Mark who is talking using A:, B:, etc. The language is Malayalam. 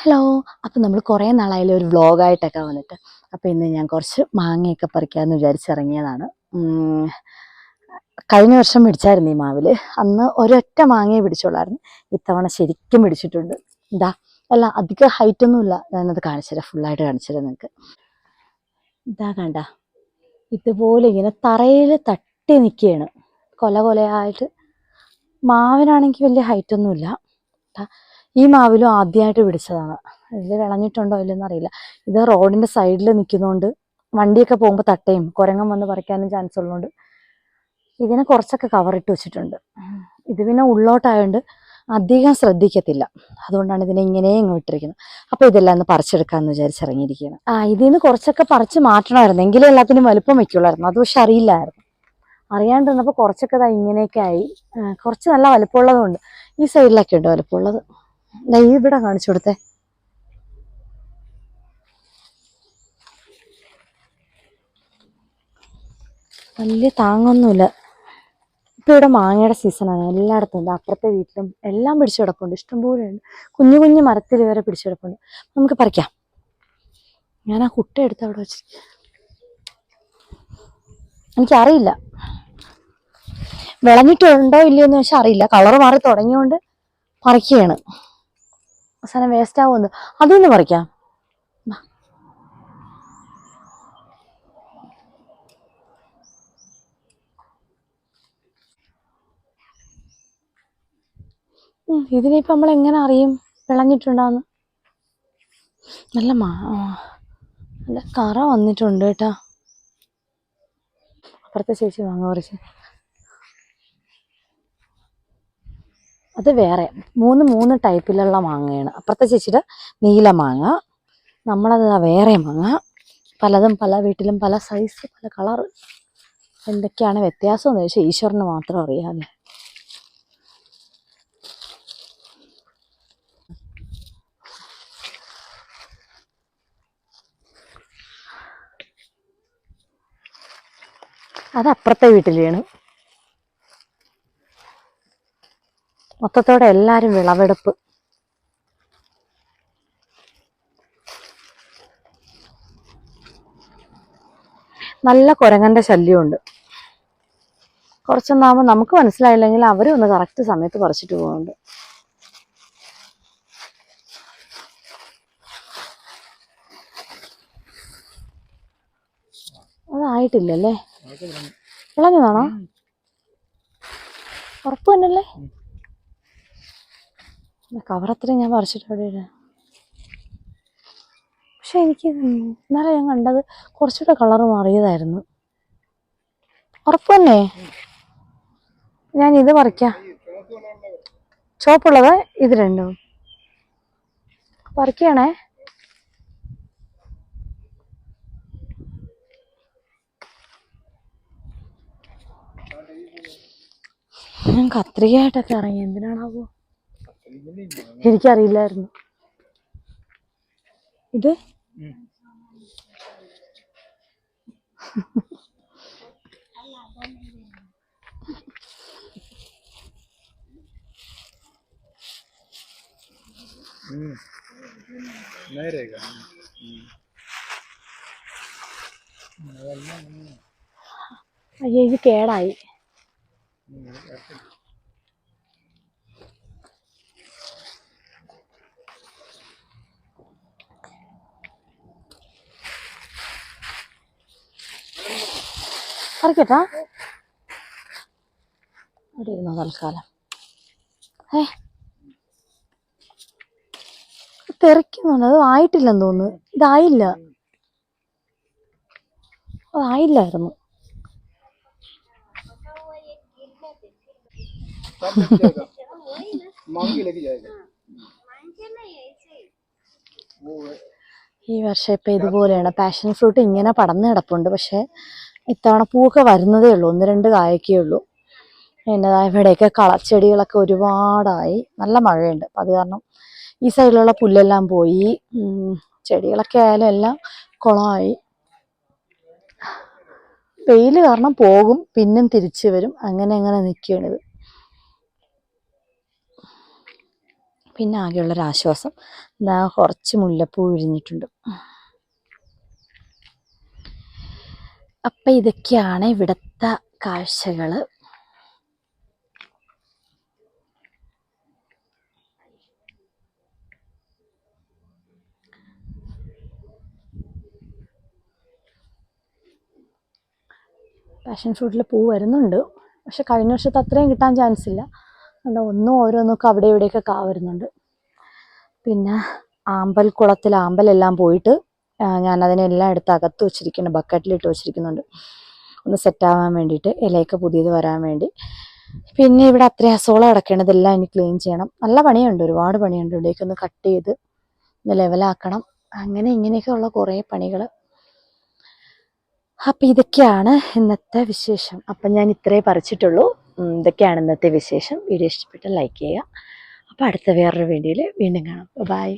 A: ഹലോ. അപ്പം നമ്മൾ കുറേ നാളായാലും ഒരു വ്ളോഗായിട്ടൊക്കെ വന്നിട്ട്. അപ്പോൾ ഇന്ന് ഞാൻ കുറച്ച് മാങ്ങയൊക്കെ പറിക്കാമെന്ന് വിചാരിച്ചിറങ്ങിയതാണ്. കഴിഞ്ഞ വർഷം പിടിച്ചായിരുന്നു ഈ മാവിൽ. അന്ന് ഒരൊറ്റ മാങ്ങയെ പിടിച്ചോളായിരുന്നു ഇത്തവണ ശരിക്കും പിടിച്ചിട്ടുണ്ട്. ഇതാ അല്ല അധികം ഹൈറ്റ് ഒന്നുമില്ല ഞാനത് കാണിച്ചുതരാം ഫുള്ളായിട്ട് കാണിച്ചുതരാം നിങ്ങൾക്ക് ഇതാ കണ്ട. ഇതുപോലെ ഇങ്ങനെ തറയിൽ തട്ടി നിൽക്കുകയാണ് കൊല കൊലയായിട്ട്. മാവിനാണെങ്കിൽ വലിയ ഹൈറ്റൊന്നുമില്ല ഈ മാവിലും ആദ്യമായിട്ട് പിടിച്ചതാണ്. ഇതിൽ വിളഞ്ഞിട്ടുണ്ടോ ഇല്ലെന്ന് അറിയില്ല. ഇത് റോഡിന്റെ സൈഡിൽ നിൽക്കുന്നതുകൊണ്ട് വണ്ടിയൊക്കെ പോകുമ്പോൾ തട്ടയും കുരങ്ങൻ വന്ന് പറിക്കാനും ചാൻസ് ഉള്ളതുകൊണ്ട് ഇതിനെ കുറച്ചൊക്കെ കവറിട്ട് വെച്ചിട്ടുണ്ട്. ഇത് പിന്നെ ഉള്ളോട്ടായതുകൊണ്ട് അധികം ശ്രദ്ധിക്കത്തില്ല. അതുകൊണ്ടാണ് ഇതിനെ ഇങ്ങനെ ഇങ്ങ് വിട്ടിരിക്കുന്നത്. അപ്പോൾ ഇതെല്ലാം ഒന്ന് പറിച്ചെടുക്കാമെന്ന് വിചാരിച്ചിറങ്ങിയിരിക്കുകയാണ്. ആ ഇതിൽ നിന്ന് കുറച്ചൊക്കെ പറിച്ച് മാറ്റണമായിരുന്നു. എങ്കിലും എല്ലാത്തിനും വലുപ്പം വയ്ക്കുള്ളായിരുന്നു അത് പക്ഷെ അറിയില്ലായിരുന്നു. അറിയാണ്ടിരുന്നപ്പോൾ കുറച്ചൊക്കെ ഇതാ ഇങ്ങനെയൊക്കെ ആയി. കുറച്ച് നല്ല വലുപ്പമുള്ളതുകൊണ്ട് ഈ സൈഡിലൊക്കെ ഉണ്ട് വലുപ്പമുള്ളത്? ഇവിടെ കാണിച്ചു കൊടുത്തേ. വലിയ താങ്ങൊന്നുമില്ല. ഇപ്പൊ ഇവിടെ മാങ്ങയുടെ സീസണാണ് എല്ലായിടത്തും ഉണ്ട്. അപ്പുറത്തെ വീട്ടിലും എല്ലാം പിടിച്ചു കിടപ്പുണ്ട്. ഇഷ്ടംപോലെ ഉണ്ട്. കുഞ്ഞു കുഞ്ഞു മരത്തിൽ വരെ പിടിച്ചു കിടപ്പുണ്ട്. നമുക്ക് പറിക്കാം. ഞാൻ ആ കുട്ട എടുത്ത് അവിടെ വെച്ച്. എനിക്കറിയില്ല. വിളഞ്ഞിട്ടുണ്ടോ ഇല്ലയോ എന്ന് വെച്ചാൽ അറിയില്ല. കളർ മാറി തുടങ്ങിയോണ്ട് പറിക്കുകയാണ് അവസാനം വേസ്റ്റ് ആവുമെന്ന് അതൊന്ന് പറിക്കാം. ഇതിനിപ്പോ നമ്മൾ എങ്ങനെ അറിയും? വിളഞ്ഞിട്ടുണ്ടാന്ന് നല്ല നല്ല കറ വന്നിട്ടുണ്ട് കേട്ടാ. അപ്പുറത്തെ ചേച്ചി വാങ്ങ കുറച്ച് അത് വേറെ. മൂന്ന് മൂന്ന് ടൈപ്പിലുള്ള മാങ്ങയാണ്. അപ്പുറത്തെ ചേച്ചിയുടെ നീല മാങ്ങ നമ്മളത് വേറെ മാങ്ങ. പലതും പല വീട്ടിലും പല സൈസ് പല കളർ എന്തൊക്കെയാണ് വ്യത്യാസം എന്ന് ചോദിച്ചാൽ ഈശ്വരന് മാത്രം അറിയാമല്ലേ അത് വീട്ടിലാണ് മൊത്തത്തോടെ എല്ലാരും വിളവെടുപ്പ്. നല്ല കുരങ്ങന്റെ ശല്യമുണ്ട്. കുറച്ചൊന്നാകുമ്പോൾ നമുക്ക് മനസ്സിലായില്ലെങ്കിൽ അവരും ഒന്ന് കറക്റ്റ് സമയത്ത് പറിച്ചിട്ട് പോകുന്നുണ്ട് അതായിട്ടില്ലല്ലേ? ഇളഞ്ഞതാണോ ഉറപ്പ് തന്നെയല്ലേ? കവറത്രയും ഞാൻ പറിച്ചിട്ട് അവിടെ പക്ഷെ എനിക്ക് ഇന്നലെ ഞാൻ കണ്ടത് കുറച്ചുകൂടെ കളർ മാറിയതായിരുന്നു. ഉറപ്പ് തന്നെ ഞാൻ ഇത് പറിക്കാം ചോപ്പുള്ളത് ഇത് രണ്ടും. പറിക്കണേ ഞാൻ കത്രികയായിട്ടൊക്കെ ഇറങ്ങി. എന്തിനാണാവോ? എനിക്കറിയില്ലായിരുന്നു. ഇത്? അയ്യോ ഇത് കേടായി. പറിക്കട്ടാ ഇവിടെ ഇരുന്നോ തൽക്കാലം. ഏ തെറിക്കുന്നുണ്ട്. അത് ആയിട്ടില്ലെന്ന് തോന്നുന്നു. ഇതായില്ല. അതായില്ലായിരുന്നു ഈ വർഷം ഇപ്പൊ ഇതുപോലെയാണ്. പാഷൻ ഫ്രൂട്ട് ഇങ്ങനെ പടന്നു കിടപ്പുണ്ട്. പക്ഷേ ഇത്തവണ പൂവൊക്കെ വരുന്നതേ ഉള്ളൂ. ഒന്ന് രണ്ട് കായൊക്കെ ഉള്ളൂ. എന്നതായ ഇവിടെയൊക്കെ കളച്ചെടികളൊക്കെ ഒരുപാടായി. നല്ല മഴയുണ്ട്. അപ്പം അത് കാരണം ഈ സൈഡിലുള്ള പുല്ലെല്ലാം പോയി. ചെടികളൊക്കെ ആയാലും എല്ലാം കുളമായി വെയിൽ കാരണം പോകും. പിന്നും തിരിച്ചു വരും. അങ്ങനെ അങ്ങനെ നിൽക്കുകയാണിത് പിന്നെ ആകെയുള്ളൊരാശ്വാസം. എന്താ കുറച്ച് മുല്ലപ്പൂ വിരിഞ്ഞിട്ടുണ്ട്. അപ്പം ഇതൊക്കെയാണ് ഇവിടുത്തെ കാഴ്ചകൾ പാഷൻ ഫ്രൂട്ടിൽ പൂ വരുന്നുണ്ട്. പക്ഷെ കഴിഞ്ഞ വർഷത്തെ അത്രയും കിട്ടാൻ ചാൻസ് ഇല്ല. അതുകൊണ്ട് ഒന്നും ഓരോന്നൊക്കെ അവിടെ ഇവിടെയൊക്കെ കാ വരുന്നുണ്ട്. പിന്നെ ആമ്പൽ കുളത്തിൽ ആമ്പലെല്ലാം പോയിട്ട് അതിനെല്ലാം എടുത്ത് അകത്ത് വെച്ചിരിക്കുന്നു ബക്കറ്റിലിട്ട് വെച്ചിരിക്കുന്നുണ്ട്. ഒന്ന് സെറ്റാവാൻ വേണ്ടിയിട്ട് ഇലയൊക്കെ പുതിയത് വരാൻ വേണ്ടി. പിന്നെ ഇവിടെ അത്രയും അസോളം കിടക്കണം ഇതെല്ലാം ഇനി ക്ലീൻ ചെയ്യണം. നല്ല പണിയുണ്ട് ഒരുപാട് പണിയുണ്ട് ഇവിടേക്ക് ഒന്ന് കട്ട് ചെയ്ത് ഒന്ന് ലെവലാക്കണം അങ്ങനെ ഇങ്ങനെയൊക്കെ ഉള്ള കുറേ പണികൾ അപ്പം ഇതൊക്കെയാണ് ഇന്നത്തെ വിശേഷം. അപ്പം ഞാൻ ഇത്രേ പറിച്ചിട്ടുള്ളൂ. ഇതൊക്കെയാണ് ഇന്നത്തെ വിശേഷം. വീഡിയോ ഇഷ്ടപ്പെട്ട് ലൈക്ക് ചെയ്യുക. അപ്പോൾ അടുത്ത വേറൊരു വീഡിയോയിൽ വീണ്ടും കാണാം. ബൈ